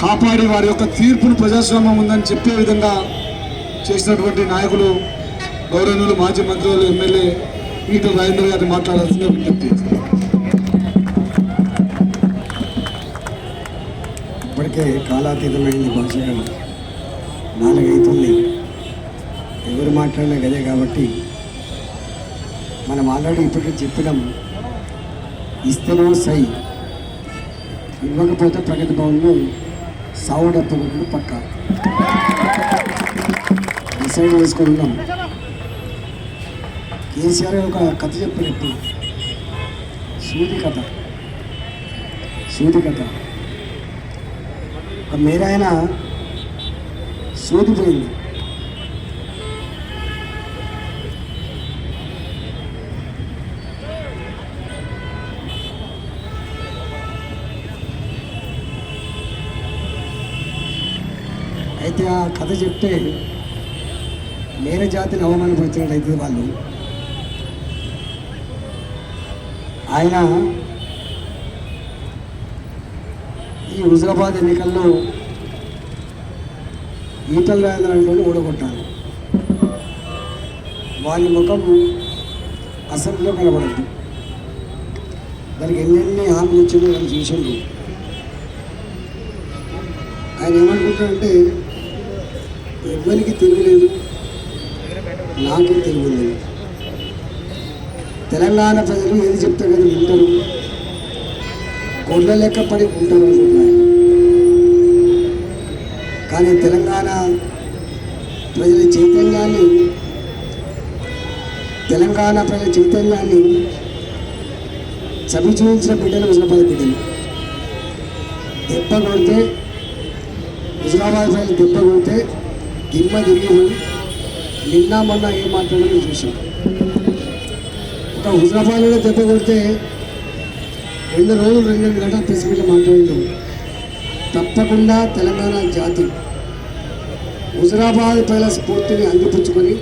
కాపాడి వారి యొక్క తీర్పును ప్రజాస్వామ్యం ఉందని చెప్పే విధంగా చేసినటువంటి నాయకులు గౌరవనీయులు మాజీ మంత్రులు ఎమ్మెల్యే ఈటల రాజేంద్ర గారిని మాట్లాడాల్సిందిగా విజ్ఞప్తి ఇప్పటికే కాలాతీతమైంది భాషగా నాలుగైతుంది. ఎవరు మాట్లాడినా గదే కాబట్టి మనం ఆల్రెడీ ఇప్పటికే చెప్పినాం ఇస్తేనో సై. ఇవ్వకపోతే ప్రగతి భవన్లో సావుడప్పకుండా పక్క. డిసైడ్ చేసుకొని ఉన్నాం. కేసీఆర్ ఒక కథ చెప్పారు ఇప్పుడు సూది కథ. సూది కథ. ఒక మీరాయన సూదిపోయింది అయితే ఆ కథ చెప్తే మేర జాతిని అవమానపరిచినట్టు అవుతుంది వాళ్ళు. ఆయన ఈ హుజరాబాద్ ఎన్నికల్లో ఈటల రాజేంద్ర ఓడగొట్టారు. వారి ముఖం అసెంబ్లీలో కనబడద్దు దానికి ఎన్నెన్ని హామీలు ఇచ్చిందో వాళ్ళు చూసిండ్రు. ఆయన ఏమనుకుంటాడంటే ఎవరికి తెలియలేదు? నాకు తెలియలేదు. తెలంగాణ ప్రజలు ఏది చెప్తే కదా వింటారు. గొడ్ల లెక్క పడి ఉంటారు అనుకుంటున్నారు కానీ తెలంగాణ ప్రజల చైతన్యాన్ని తెలంగాణ ప్రజల చైతన్యాన్ని చవి చూపించిన బిడ్డలు హుజరాబాద్ బిడ్డలు. దెబ్బ కొడితే హుజరాబాద్ ప్రజలు దెబ్బ కొడితే దిమ్మ తిరిగి పోయి నిన్న మొన్న ఏం మాట్లాడాలో చూసాం ఒక హుజరాబాద్లో దెబ్బ కొడితే రెండు రోజులు రెండు రెండు గంటలు ప్రెస్ మీట్లో మాట్లాడిండు. తప్పకుండా తెలంగాణ జాతి హుజరాబాద్ పైన స్ఫూర్తిని అందిపుచ్చుకొని